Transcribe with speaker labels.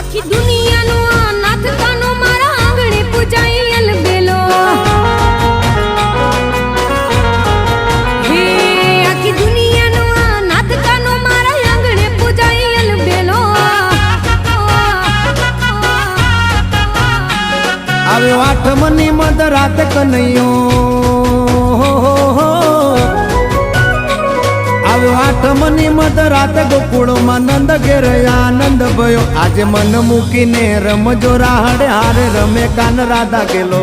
Speaker 1: આખી દુનિયાનો આ નાથ કાનો
Speaker 2: રાત કનૈયો. આવ્યો આઠમની મધ રાત ગોકુળમાં નંદ ઘેર આનંદ ભયો. આજે મન મૂકીને રમજો રાહડે હારે રમે કાન રાધા ગેલો.